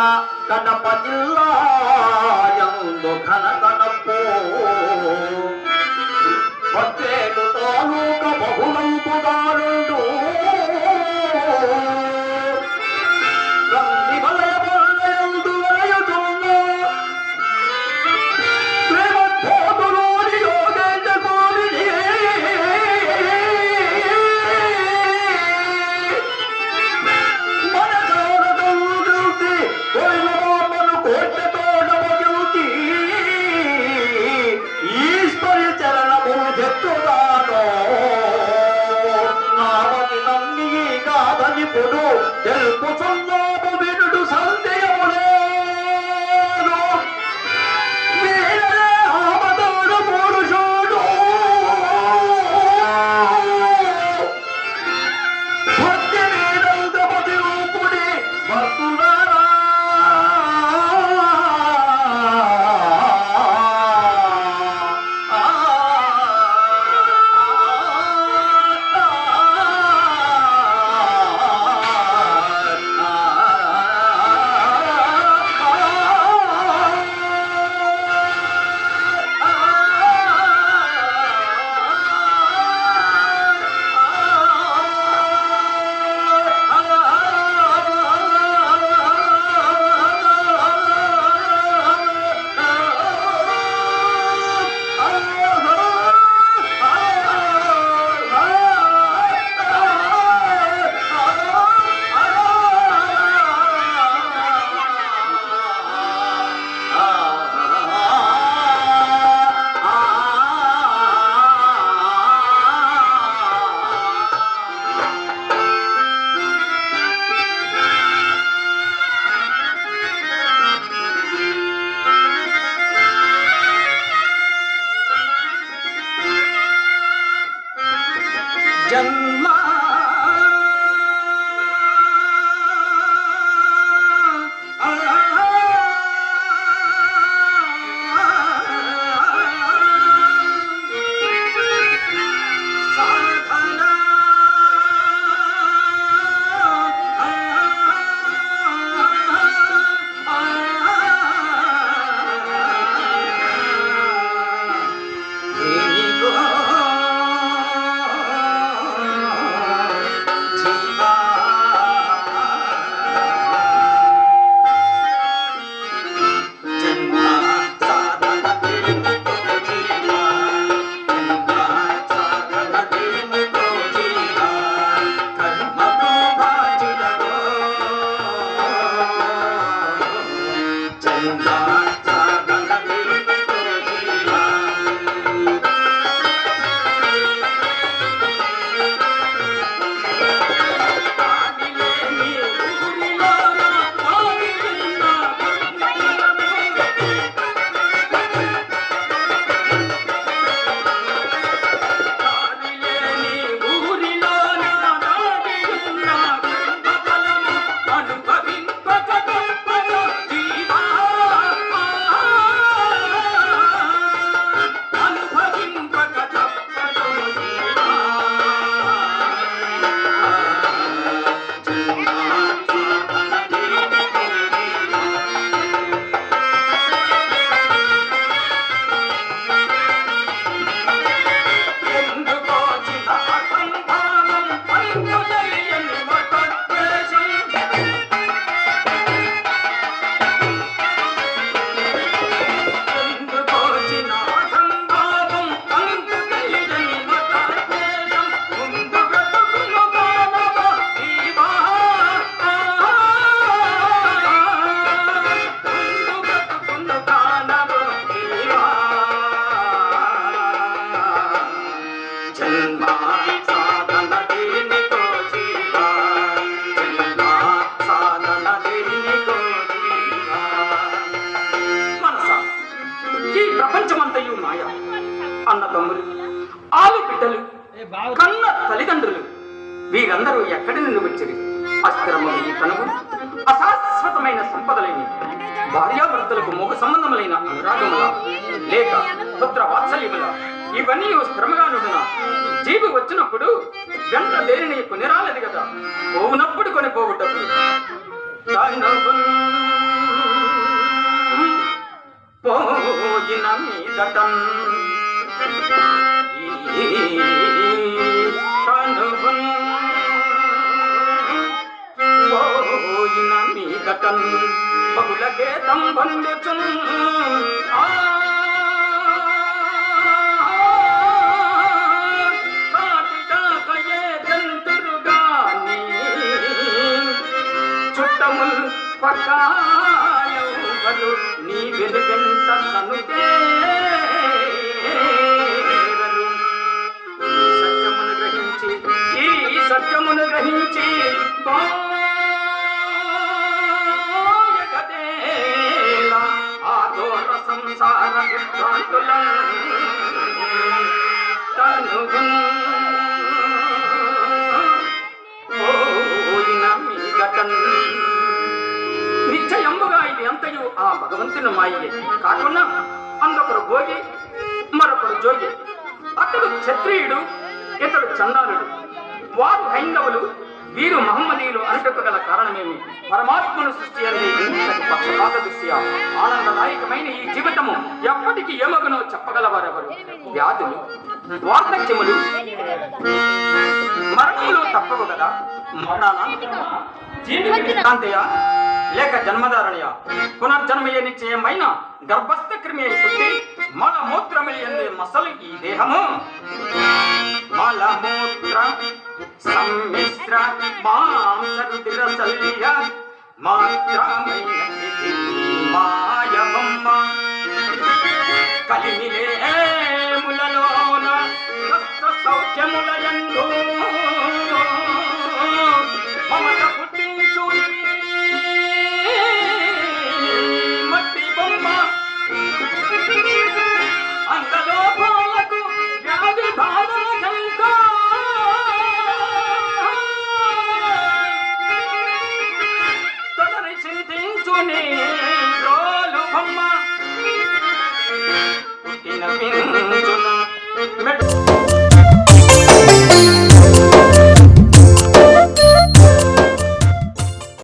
ఘనమైన కీర్తి మండలోపన కడప జిల్లా యందు ఘన కడపో తాలూక బహుళంపుదారుడు تدعو القتل 什么 కన్న తల్లిదండ్రులు. వీరందరూ ఎక్కడి నుండి వచ్చిరి? అస్థిరమైన తనుగు అశాశ్వతమైన సంపదలేని భార్యాభర్తలకు ముఖ సంబంధములైన అనురాగముల లేక పుత్ర వాత్సల్యముల ఇవన్నీ స్థిరముగా నుండిన? జీవి వచ్చినప్పుడు గంట కొని కొనిరాలేదు కదా? పోవునప్పుడు కొని పోగుటప్పుడు పోయిన మీదటన్ మీదటన్ బహుళకే తంబండుచున్ ఆ! కాటిదాకయే నీ వెలుగెంత సనుకేరరు ఆ భగవంతుని మాయే. కాకుండా అందొకరు భోగి మరొకరు జోగి. అతడు క్షత్రియుడు ఇతడు చండాలుడు. వారు హైందవులు వీరు మహమ్మదీయులు అనటకు గల కారణమేమి? పరమాత్మను సృష్టి అనేది పక్షపాత దృష్ట్యా ఆనందదాయకమైన ఈ జీవితము ఎప్పటికీ ఏమగునో చెప్పగలవారెవరు? వ్యాధులు వార్ధక్యములు. మరణములు తప్పవు కదా? మరణానంతరమా? జీవికి కాంతయ లేక జన్మధారణయ? పునర్జన్మయ నిశ్చయమైన గర్భస్థ క్రిమి అయి పుట్టి మల మూత్రమిలి ఎందే మసలు ఈ దేహము. మలమూత్ర సమ్మిశ్ర మాంసరుదిర సల్య మాత్రమైన ఇది